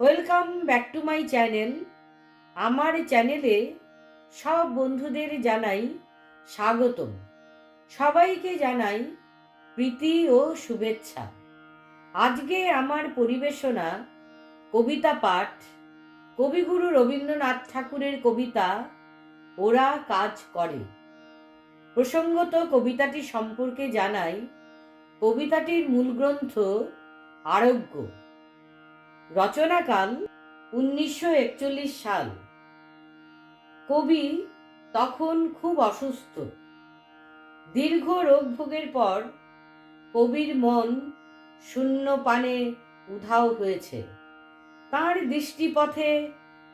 Welcome back to my channel আমার চ্যানেলে সব বন্ধুদের জানাই স্বাগতম। সবাইকে জানাই প্রীতি ও শুভেচ্ছা। আজকে আমার পরিবেশনা কবিতা পাঠ। কবিগুরু রবীন্দ্রনাথ ঠাকুরের কবিতা ওরা কাজ করে। প্রসঙ্গত কবিতাটি সম্পর্কে জানাই। কবিতাটির মূল গ্রন্থ আরোগ্য। রচনাকাল উনিশশো একচল্লিশ সাল। কবি তখন খুব অসুস্থ। দীর্ঘ রোগভোগের পর কবির মন শূন্য পানে উধাও হয়েছে। তার দৃষ্টিপথে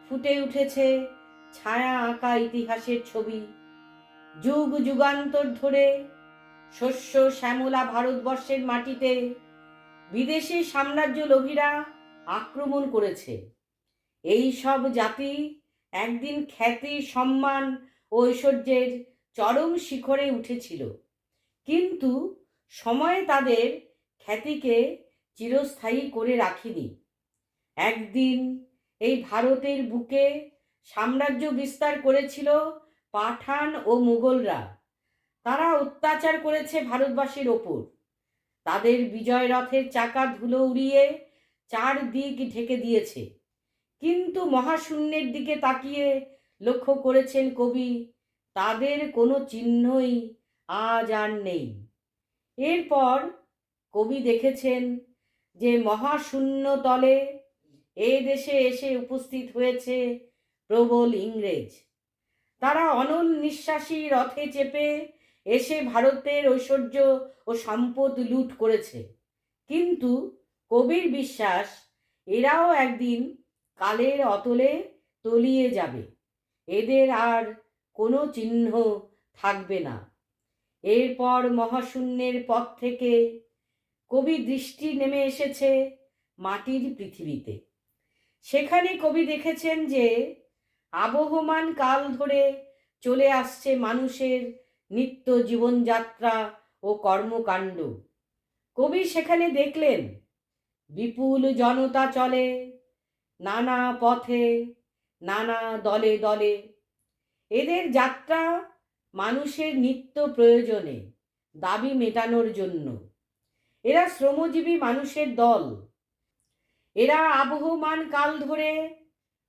ফুটে উঠেছে ছায়া আঁকা ইতিহাসের ছবি। যুগ যুগান্তর ধরে শস্য শ্যামলা ভারতবর্ষের মাটিতে বিদেশি সাম্রাজ্য লোভীরা আক্রমণ করেছে। এই সব জাতি একদিন খ্যাতি, সম্মান, ঐশ্বর্যের চরম শিখরে উঠেছিল। কিন্তু সময়ে তাদের খ্যাতিকে চিরস্থায়ী করে রাখিনি। একদিন এই ভারতের বুকে সাম্রাজ্য বিস্তার করেছিল পাঠান ও মুঘলরা। তারা অত্যাচার করেছে ভারতবাসীর ওপর। তাদের বিজয় রথের চাকা ধুলো উড়িয়ে চার দিক ঢেকে দিয়েছে। কিন্তু মহাশূন্যের দিকে তাকিয়ে লক্ষ্য করেছেন কবি, তাদের কোনো চিহ্নই আজ আর নেই। এরপর কবি দেখেছেন যে মহাশূন্য তলে এ দেশে এসে উপস্থিত হয়েছে প্রবল ইংরেজ। তারা অনল নিঃশ্বাসী রথে চেপে এসে ভারতের ঐশ্বর্য ও সম্পদ লুট করেছে। কিন্তু কবির বিশ্বাস, এরাও একদিন কালের অতলে তলিয়ে যাবে। এদের আর কোনো চিহ্ন থাকবে না। এরপর মহাশূন্যের পথ থেকে কবি দৃষ্টি নেমে এসেছে মাটির পৃথিবীতে। সেখানে কবি দেখেছেন যে, আবহমান কাল ধরে চলে আসছে মানুষের নিত্য জীবনযাত্রা ও কর্মকাণ্ড। কবি সেখানে দেখলেন বিপুল জনতা চলে নানা পথে, নানা দলে দলে। এদের যাত্রা মানুষের নিত্য প্রয়োজনে, দাবি মেটানোর জন্য। এরা শ্রমজীবী মানুষের দল। এরা আবহমান কাল ধরে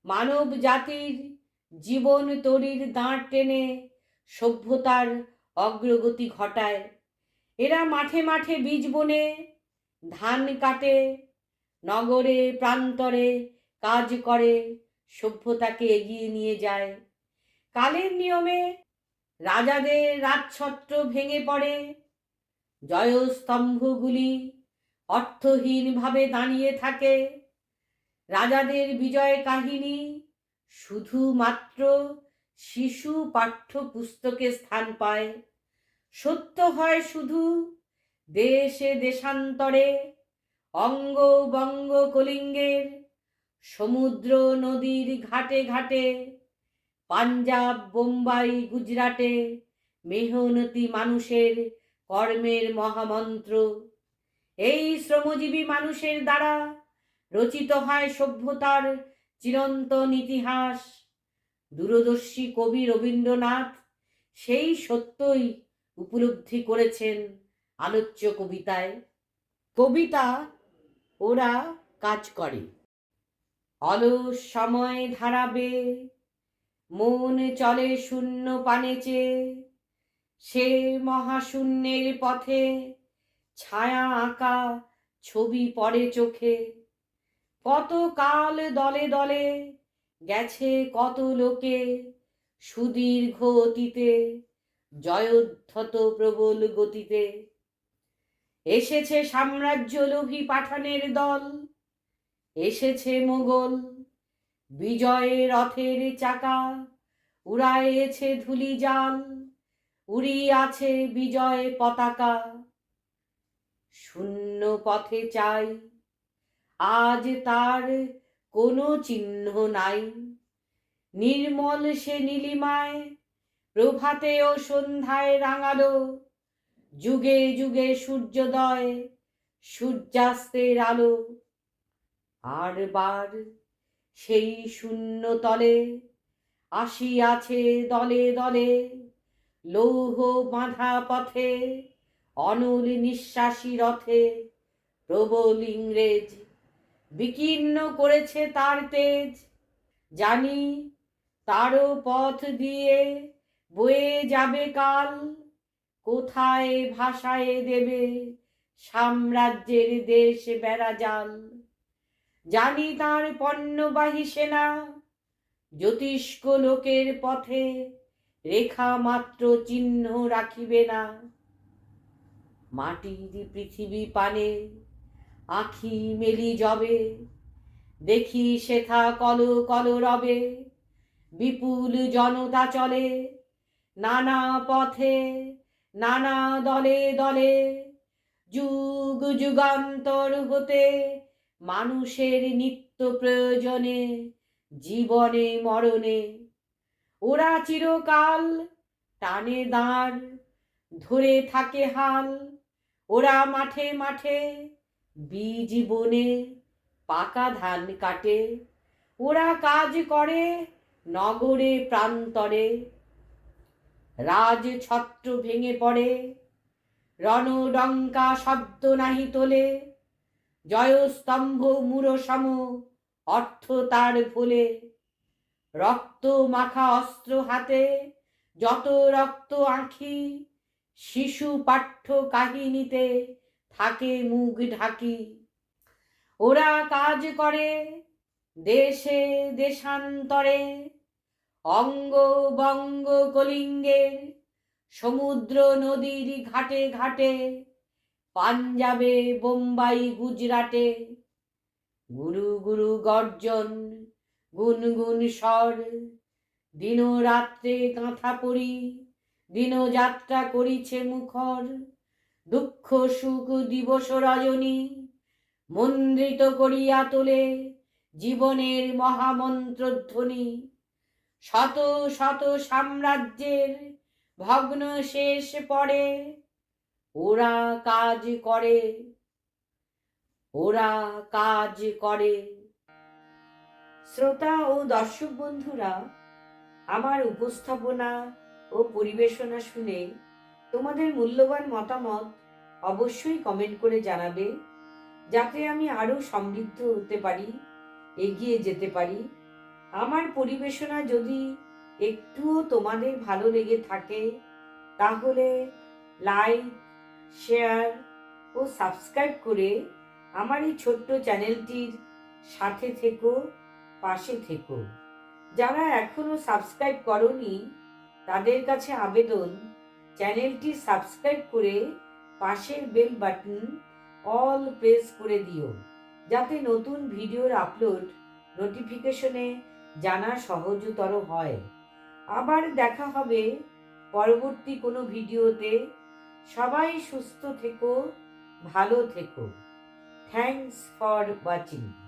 মানব জাতির জীবন তরির দাঁড় টেনে সভ্যতার অগ্রগতি ঘটায়। এরা মাঠে মাঠে বীজ বনে ধান কাটে, নগরে, প্রান্তরে কাজ করে, সভ্যতাকে এগিয়ে নিয়ে যায়। কালের নিয়মে রাজাদের রাজছত্র ভেঙে পড়ে। জয়স্তম্ভগুলি অর্থহীনভাবে দাঁড়িয়ে থাকে। রাজাদের বিজয় কাহিনী শুধুমাত্র শিশু পাঠ্য পুস্তকে স্থান পায়। সত্য হয় শুধু দেশে দেশান্তরে অঙ্গ বঙ্গ কলিঙ্গের, সমুদ্র নদীর ঘাটে ঘাটে, পাঞ্জাব, বোম্বাই, গুজরাটে মেহনতি মানুষের কর্মের মহামন্ত্র। এই শ্রমজীবী মানুষের দ্বারা রচিত হয় সভ্যতার চিরন্তন ইতিহাস। দূরদর্শী কবি রবীন্দ্রনাথ সেই সত্যই উপলব্ধি করেছেন। আলোচ্য কবিতায়। কবিতা ওরা কাজ করে। অলস সময় ধারাবে মন চলে শূন্য পানে চেয়ে সে মহাশূন্যের পথে ছায়া আঁকা ছবি পড়ে চোখে। কত কাল দলে দলে গেছে কত লোকে সুদীর্ঘ অতীতে জয়োদ্ধত প্রবল গতিতে। এসেছে সাম্রাজ্য লোভী পাঠানের দল, এসেছে মোগল বিজয়ে রথের চাকা উড়াইয়েছে ধুলি জাল, উড়িয়াছে বিজয় পতাকা। শূন্য পথে চাই, আজ তার কোনো চিহ্ন নাই। নির্মল সে নীলিমায় প্রভাতে ও সন্ধ্যায় রাঙালো। যুগে যুগে সূর্যোদয়, সূর্যাস্তের আলো। আর বার সেই শূন্য তলে আসিয়াছে দলে দলে লৌহ বাঁধা পথে, অনল নিঃশ্বাসী রথে প্রবল ইংরেজ বিকীর্ণ করেছে তার তেজ। জানি তারও পথ দিয়ে বয়ে যাবে কাল কোথায় ভাষায় দেবে সাম্রাজ্যের দেশ বেড়া জাল? জানি তার পণ্যবাহী সেনা, জ্যোতিষ্ক লোকের পথে রেখা মাত্র চিহ্ন রাখিবে না। মাটির পৃথিবী পানে, আখি মেলি জবে, দেখি সেথা কল কল রবে, বিপুল জনতা চলে নানা পথে নানা দলে দলে যুগ যুগান্তর হতে মানুষের নিত্য প্রয়োজনে, জীবনে, মরণে। ওরা চিরকাল টানে দাঁড়, ধরে থাকে হাল। ওরা মাঠে মাঠে বীজ বনে পাকা ধান কাটে। ওরা কাজ করে নগরে প্রান্তরে। রাজ ছত্র ভেঙে পড়ে। রণডঙ্কা শব্দ নাহি তোলে। জয়স্তম্ভ মূরসম অর্থ তার ভুলে। রক্ত মাখা অস্ত্র হাতে, যত রক্ত আঁখি, শিশু পাঠ্য কাহিনীতে থাকে মুখ ঢাকি। ওরা কাজ করে দেশে দেশান্তরে। অঙ্গ বঙ্গ কলিঙ্গের সমুদ্র নদীর ঘাটে ঘাটে, পাঞ্জাবে, বোম্বাই, গুজরাটে, গুরু গুরু গর্জন গুনগুন স্বর দিন রাত্রে কাঁথা পড়ি দিন যাত্রা করিছে মুখর, দুঃখ সুখ দিবস রজনী মন্দ্রিত করিয়া তোলে জীবনের মহামন্ত্রধ্বনি। শত শত সাম্রাজ্যের ভগ্ন শেষ পড়ে। ওরা কাজ করে। ওরা কাজ করে। শ্রোতা ও দর্শক বন্ধুরা, আমার উপস্থাপনা ও পরিবেশনা শুনে তোমাদের মূল্যবান মতামত অবশ্যই কমেন্ট করে জানাবে, যাতে আমি আরও সমৃদ্ধ হতে পারি, এগিয়ে যেতে পারি। আমার পরিবেশনা যদি একটুও তোমাদের ভালো লেগে থাকে, তাহলে লাইক শেয়ার ও সাবস্ক্রাইব করে আমার এই ছোট্ট চ্যানেলটির সাথে থেকো, পাশে থেকো। যারা এখনও সাবস্ক্রাইব করনি, তাদের কাছে আবেদন, চ্যানেলটি সাবস্ক্রাইব করে পাশের বেল বাটন অল প্রেস করে দিও, যাতে নতুন ভিডিওর আপলোড নোটিফিকেশনে জানা সহজতর হয়। আবার দেখা হবে পরবর্তী কোনো ভিডিওতে। সবাই সুস্থ থেকো, ভালো থেকো। Thanks for watching